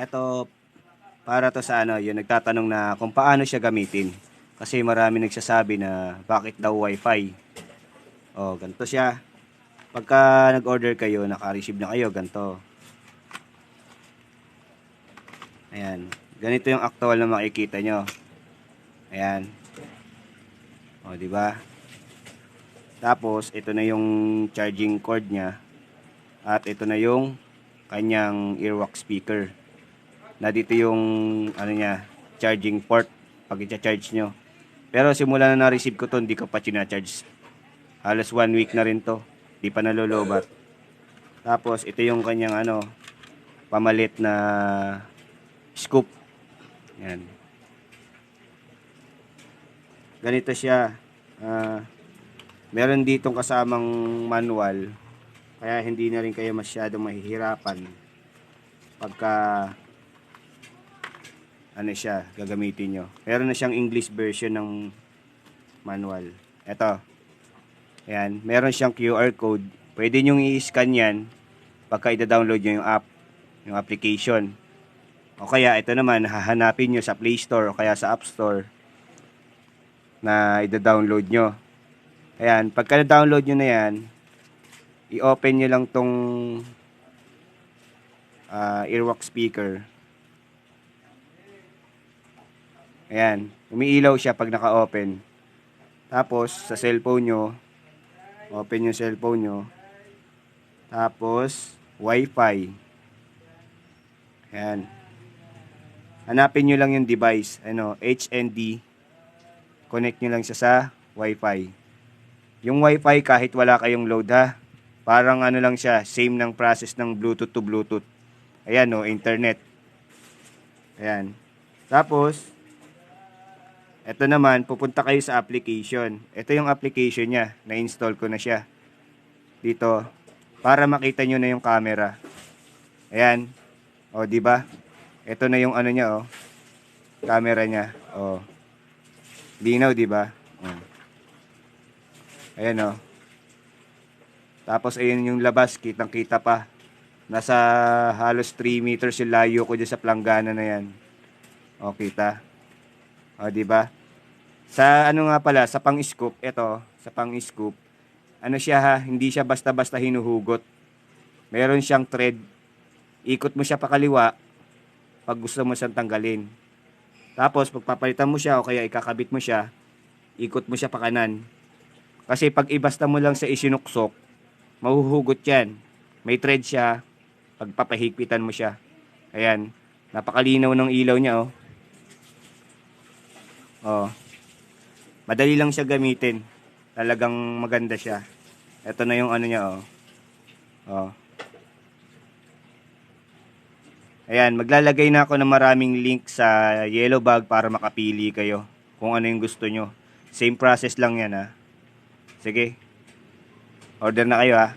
Ito, para to sa ano, yung nagtatanong na kung paano siya gamitin. Kasi marami nagsasabi na bakit daw wifi. O, ganito siya. Pagka nag-order kayo, naka-receive na kayo, ganito. Ayan. Ganito yung actual na makikita nyo. Ayan. O, di ba? Tapos, ito na yung charging cord niya. At ito na yung kanyang earwax speaker. Na dito yung ano niya, charging port pag i-charge nyo. Pero simula na na-receive ko to, hindi ko pa charge Halos one week na rin to. Di pa nalolobat. Tapos, ito yung kanyang ano, pamalit na scoop. Yan. Ganito siya. Ah, meron ditong kasamang manual. Kaya hindi na rin kayo masyadong mahihirapan pagka ano siya, gagamitin nyo. Meron na siyang English version ng manual. Ito. Ayan, meron siyang QR code. Pwede nyo i-scan yan pagka i-download nyo yung app, yung application. O kaya ito naman, hahanapin nyo sa Play Store o kaya sa App Store na i-download nyo. Ayan, pagka na-download nyo na yan, i-open nyo lang tong ah, earwax speaker. Ayan, umiilaw siya pag naka-open. Tapos, sa cellphone nyo, open yung cellphone nyo. Tapos, Wi-Fi. Ayan. Hanapin nyo lang yung device. Ano, HND. Connect nyo lang siya sa Wi-Fi. Yung Wi-Fi kahit wala kayong load ha. Parang ano lang siya, same ng process ng Bluetooth to Bluetooth. Ayan o, internet. Ayan. Tapos, ito naman, pupunta kayo sa application. Ito yung application niya. Na-install ko na siya. Dito. Para makita nyo na yung camera. Ayan. O, di ba? Ito na yung ano niya, oh. Camera niya. O. Linaw, di ba? O. Ayan, oh. Tapos, ayun yung labas. Kitang-kita pa. Nasa halos 3 meters yung layo ko dyan sa planggana na yan. O, kita. O, di ba? Sa ano nga pala, sa pang-scoop, ito, sa pang-scoop, ano siya ha, hindi siya basta-basta hinuhugot. Meron siyang thread. Ikot mo siya pa kaliwa pag gusto mo siyang tanggalin. Tapos, pagpapalitan mo siya o kaya ikakabit mo siya, ikot mo siya pa kanan. Kasi pag ibasta mo lang sa isinuksok, mahuhugot yan. May thread siya, pagpapahigpitan mo siya. Ayan, napakalinaw ng ilaw niya oh. Oh. Madali lang siya gamitin. Talagang maganda siya. Ito na yung ano niya oh. Oh. Ayan, maglalagay na ako ng maraming link sa yellow bag para makapili kayo kung ano yung gusto nyo. Same process lang yan ha. Sige. Order na kayo ha.